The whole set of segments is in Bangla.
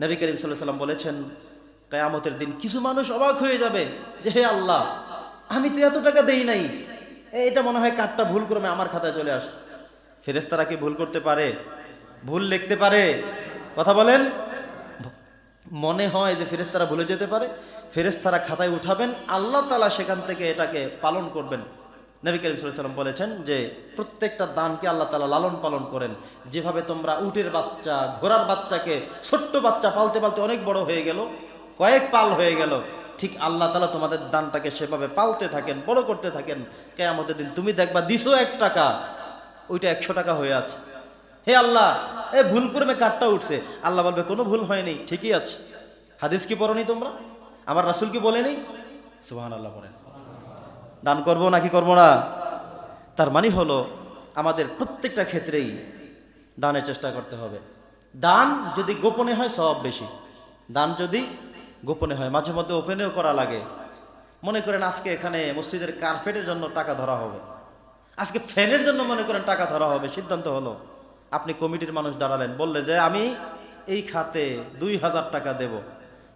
নবী করিম সাল্লাম বলেছেন, কেয়ামতের দিন কিছু মানুষ অবাক হয়ে যাবে যে, হে আল্লাহ, আমি তো এত টাকা দেই নাই। এটা মনে হয় কার্ডটা ভুল ক্রমে আমার খাতায় চলে আস ফেরেস্তারা কি ভুল করতে পারে? ভুল লিখতে পারে? কথা বলেন। মনে হয় যে ফেরেস্তারা ভুলে যেতে পারে। ফেরেস্তারা খাতায় উঠাবেন, আল্লাহ তালা সেখান থেকে এটাকে পালন করবেন। নবী করিম সাল্লাম বলেছেন যে, প্রত্যেকটা দানকে আল্লাহ তালা লালন পালন করেন। যেভাবে তোমরা উটের বাচ্চা, ঘোড়ার বাচ্চাকে ছোট্ট বাচ্চা পালতে পালতে অনেক বড় হয়ে গেল, কয়েক পাল হয়ে গেল, ঠিক আল্লাহ তালা তোমাদের দানটাকে সেভাবে পালতে থাকেন, বড় করতে থাকেন। কেয়ামতের দিন তুমি দেখবা দিছো এক টাকা, ওইটা একশো টাকা হয়ে আছে। হে আল্লাহ, এ ভুল করবে কাঠটা উঠছে। আল্লাহ বলবে, কোনো ভুল হয়নি, ঠিকই আছে। হাদিস কি পড়নি তোমরা? আমার রাসুল কি বলেনি? সুহান আল্লাহ পড়েন দান করব নাকি করব না? তার মানে হলো, আমাদের প্রত্যেকটা ক্ষেত্রেই দানের চেষ্টা করতে হবে। দান যদি গোপনে হয়, সব বেশি। দান যদি গোপনে হয়, মাঝে মধ্যে ওপেনেও করা লাগে। মনে করেন আজকে এখানে মসজিদের কার্পেটের জন্য টাকা ধরা হবে। আজকে ফ্যানের জন্য মনে করেন টাকা ধরা হবে, সিদ্ধান্ত হলো। আপনি কমিটির মানুষ দাঁড়ালেন বললেন যে আমি এই খাতে দুই হাজার টাকা দেব।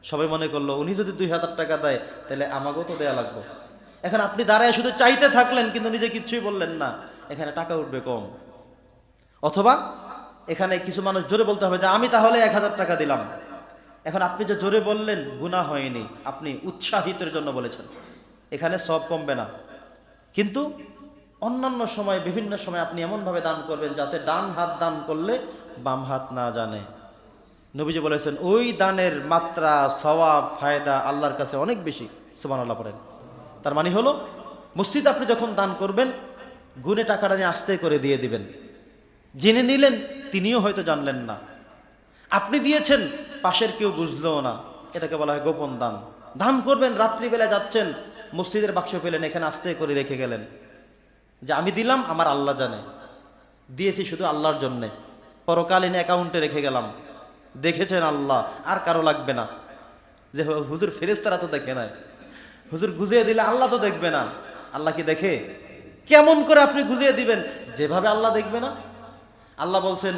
সবাই মনে করল, উনি যদি দুই হাজার টাকা দেয়, তাহলে আমাকেও তো দেয়া লাগবে। এখন আপনি দাঁড়ায় শুধু চাইতে থাকলেন, কিন্তু নিজে কিচ্ছুই বললেন না। এখানে টাকা উঠবে কম। অথবা এখানে কিছু মানুষ জোরে বলতে হবে যে, আমি তাহলে এক হাজার টাকা দিলাম। এখন আপনি যে জোরে বললেন গুণা হয়নি। আপনি উৎসাহিতের জন্য বলেছেন। এখানে সব কমবে না। কিন্তু অন্যান্য সময়, বিভিন্ন সময় আপনি এমনভাবে দান করবেন যাতে ডান হাত দান করলে বাম হাত না জানে। নবীজি বলেছেন, ওই দানের মাত্রা, সওয়াব, ফায়দা আল্লাহর কাছে অনেক বেশি। সুবান আল্লাহ পড়েন। তার মানে হলো, মসজিদ আপনি যখন দান করবেন গুনে টাকাটা নিয়ে আস্তে করে দিয়ে দিবেন। জেনে নিলেন, তিনিও হয়তো জানলেন না। আপনি দিয়েছেন, পাশের কেউ বুঝলেও না। এটাকে বলা হয় গোপন দান। দান করবেন রাত্রিবেলা যাচ্ছেন, মসজিদের বাক্স পেলেন, এখানে আস্তে করে রেখে গেলেন। যে আমি দিলাম, আমার আল্লাহ জানে। দিয়েছি শুধু আল্লাহর জন্যে। পরকালীন অ্যাকাউন্টে রেখে গেলাম। দেখেছেন আল্লাহ, আর কারও লাগবে না। যে হুজুর ফেরেস্তারা তো দেখে নাই। হুজুর গুজিয়ে দিলে আল্লাহ তো দেখবে না। আল্লাহ কি দেখে? কেমন করে আপনি গুজিয়ে দিবেন? যেভাবে আল্লাহ দেখবে না। আল্লাহ বলছেন,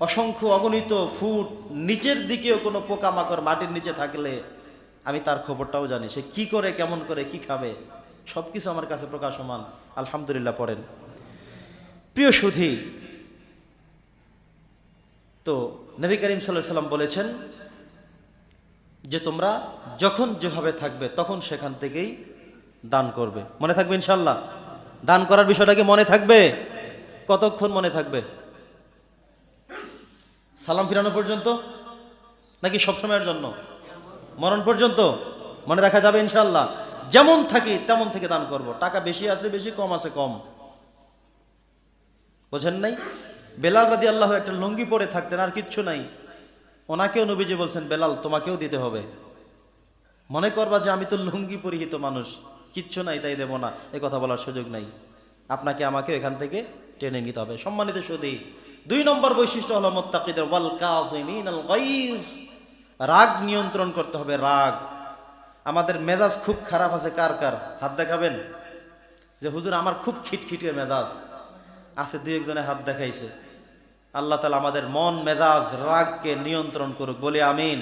অসংখ্য অগণিত ফুট নিচের দিকেও কোনো পোকামাকড় মাটির নিচে থাকলে আমি তার খবরটাও জানি। সে কি করে, কেমন করে, কি খাবে? সব কিছু আমার কাছে প্রকাশমান। আলহামদুলিল্লাহ পড়েন। প্রিয় সুধী, তো নবী করিম সাল্লাহ সাল্লাম বলেছেন যে তোমরা যখন যেভাবে থাকবে তখন সেখান থেকেই দান করবে। মনে থাকবে ইনশাল্লাহ দান করার বিষয়টা কি মনে থাকবে? কতক্ষণ মনে থাকবে? সালাম ফিরানো পর্যন্ত? নাকি সবসময়ের জন্য? মরণ পর্যন্ত? মনে রাখা যাবে ইনশাল্লাহ যেমন থাকি তেমন থেকে দান করব। টাকা বেশি আছে, বেশি কম আছে, কম। বোঝেন নাই? বেলাল রাদি আল্লাহ একটা লুঙ্গি পরে থাকতেন, আর কিচ্ছু নাই। ওনাকেও নবীজি বলছেন, বেলাল, তোমাকেও দিতে হবে। মনে করবা যে আমি তো লুঙ্গি পরিহিত মানুষ, কিচ্ছু নাই, তাই দেব না। এ কথা বলার সুযোগ নাই। আপনাকে আমাকে এখান থেকে টেনে নিতে হবে। সম্মানিত সুদী দুই নম্বর বৈশিষ্ট্য হলো মোত্তাকিদের, ওয়াল রাগ নিয়ন্ত্রণ করতে হবে, রাগ। আমাদের মেজাজ খুব খারাপ আছে, কার কার? হাত দেখাবেন? যে হুজুর, আমার খুব খিটখিটে মেজাজ। আছে দুই একজনে হাত দেখাইছে। আল্লাহ তালা আমাদের মন মেজাজ রাগকে নিয়ন্ত্রণ করুক। বলে আমিন।